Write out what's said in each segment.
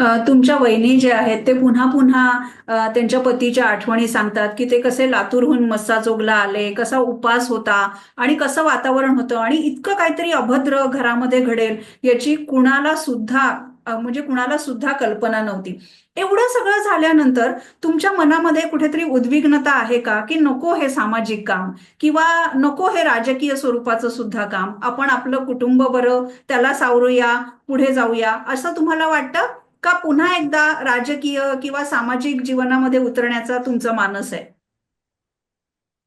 तुमच्या वहिनी जे आहेत ते पुन्हा पुन्हा त्यांच्या पतीच्या आठवणी सांगतात की ते कसे लातूरहून मस्साचोगला आले कसा उपास होता आणि कसं वातावरण होतं आणि इतकं काहीतरी अभद्र घरामध्ये घडेल याची कुणाला सुद्धा म्हणजे कुणाला सुद्धा कल्पना नव्हती. एवढं सगळं झाल्यानंतर तुमच्या मनामध्ये कुठेतरी उद्विग्नता आहे का? की नको हे सामाजिक काम किंवा नको हे राजकीय स्वरूपाचं सुद्धा काम? आपण आपलं कुटुंब बरं त्याला सावरूया पुढे जाऊया असं तुम्हाला वाटतं? का पुन्हा एकदा राजकीय किंवा सामाजिक जीवनामध्ये उतरण्याचा तुमचा मानस आहे?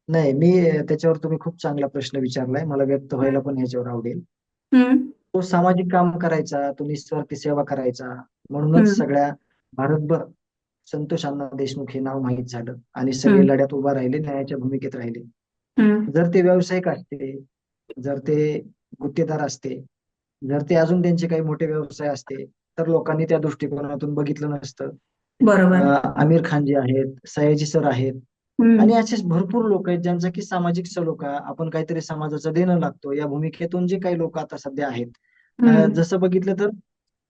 नाही मी त्याच्यावर तुम्ही खूप चांगला प्रश्न विचारलाय. मला व्यक्त व्हायला पण ह्याच्यावर आवडेल. तो सामाजिक काम करायचा तो निस्वार्थी सेवा करायचा म्हणूनच. सगळ्या भारतभर संतोष अण्णा देशमुख हे नाव माहीत झालं आणि सगळे. लढ्यात उभा राहिले न्यायाच्या भूमिकेत राहिले. जर ते व्यावसायिक असते जर ते गुत्तेदार असते जर ते अजून त्यांचे काही मोठे व्यवसाय असते तर लोकांनी त्या दृष्टिकोनातून बघितलं नसतं. बरोबर. आमिर खान जे आहेत सयाजी सर आहेत आणि असेच भरपूर लोक आहेत ज्यांचा की सामाजिक सलोखा आपण काहीतरी समाजाचं देणं लागतो. या भूमिकेतून जे काही लोक आता सध्या आहेत. जसं बघितलं तर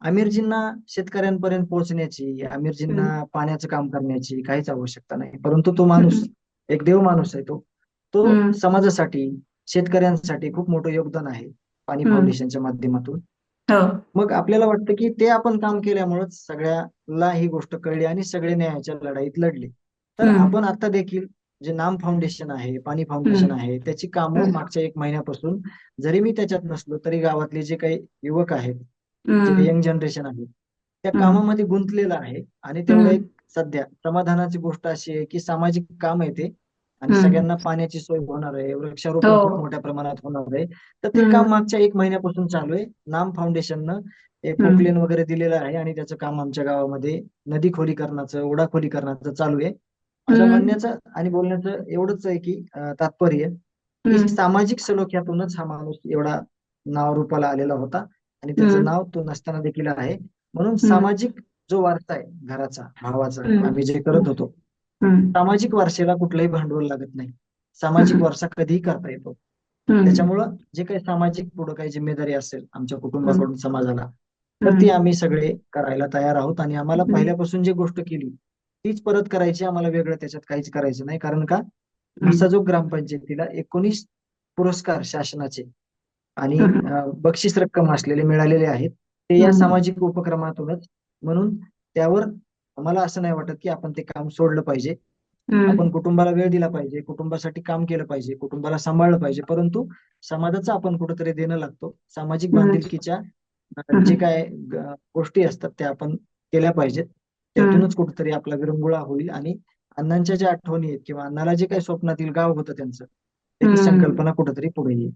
आमिरजींना शेतकऱ्यांपर्यंत पोहोचण्याची आमिरजींना पाण्याचं काम करण्याची काहीच आवश्यकता नाही. परंतु तो माणूस एक देव माणूस आहे तो. तो. समाजासाठी शेतकऱ्यांसाठी खूप मोठं योगदान आहे. पाणी. फाउंडेशनच्या माध्यमातून. मग आपल्याला वाटतं की ते आपण काम केल्यामुळेच सगळ्याला ही गोष्ट कळली आणि सगळे न्यायाच्या लढाईत लढले तर. आपण आता देखील जे नाम फाउंडेशन आहे पाणी फाउंडेशन आहे त्याची कामं. मागच्या एक महिन्यापासून जरी मी त्याच्यात नसलो तरी गावातले जे काही युवक आहेत जे यंग जनरेशन आहे त्या. कामामध्ये गुंतलेलं आहे आणि तेवढं. एक सध्या समाधानाची गोष्ट अशी आहे की सामाजिक काम आहे ते आणि. सगळ्यांना पाण्याची सोय होणार आहे वृक्षारोपण हो. खूप मोठ्या प्रमाणात होणार आहे तर ते. काम मागच्या एक महिन्यापासून चालू आहे नाम फाउंडेशननं. पोकलेन वगैरे दिलेलं आहे आणि त्याचं काम आमच्या गावामध्ये नदी खोलीकरणाचं ओढा खोलीकरणाचं चालू आहे माझं हम्म. म्हणण्याचं आणि बोलण्याचं एवढंच आहे की तात्पर्य की. सामाजिक सलोख्यातूनच हा माणूस एवढा नाव रूपाला आलेला होता आणि त्याचं. नाव तो नसताना देखील आहे म्हणून. सामाजिक जो वारसा आहे घराचा भावाचा. आम्ही जे करत होतो. सामाजिक वारसेला कुठलंही भांडवल लागत नाही सामाजिक. वारसा कधीही करता येतो. त्याच्यामुळं जे काही सामाजिक पुढं काही जिम्मेदारी असेल आमच्या कुटुंबाकडून समाजाला तर. ती आम्ही सगळे करायला तयार आहोत आणि आम्हाला. पहिल्यापासून जी गोष्ट केली तीच परत करायची आम्हाला वेगळं त्याच्यात काहीच करायचं नाही कारण का. मसाजोग ग्रामपंचायतीला एकोणीस पुरस्कार शासनाचे आणि बक्षीस रक्कम असलेले मिळालेले आहेत ते या. सामाजिक उपक्रमातूनच म्हणून त्यावर मला असं नाही वाटत की आपण ते काम सोडलं पाहिजे. आपण कुटुंबाला वेळ दिला पाहिजे कुटुंबासाठी काम केलं पाहिजे कुटुंबाला सांभाळलं पाहिजे परंतु समाजाचं आपण कुठेतरी देणं लागतो सामाजिक. बांधिलकीच्या जे काय गोष्टी असतात त्या आपण केल्या पाहिजेत त्यातूनच कुठेतरी आपला विरंगुळा होईल आणि अण्णांच्या ज्या आठवणी आहेत किंवा अण्णाला जे काही स्वप्नातील गाव होतं त्यांचं त्याची. संकल्पना कुठेतरी पुढे येईल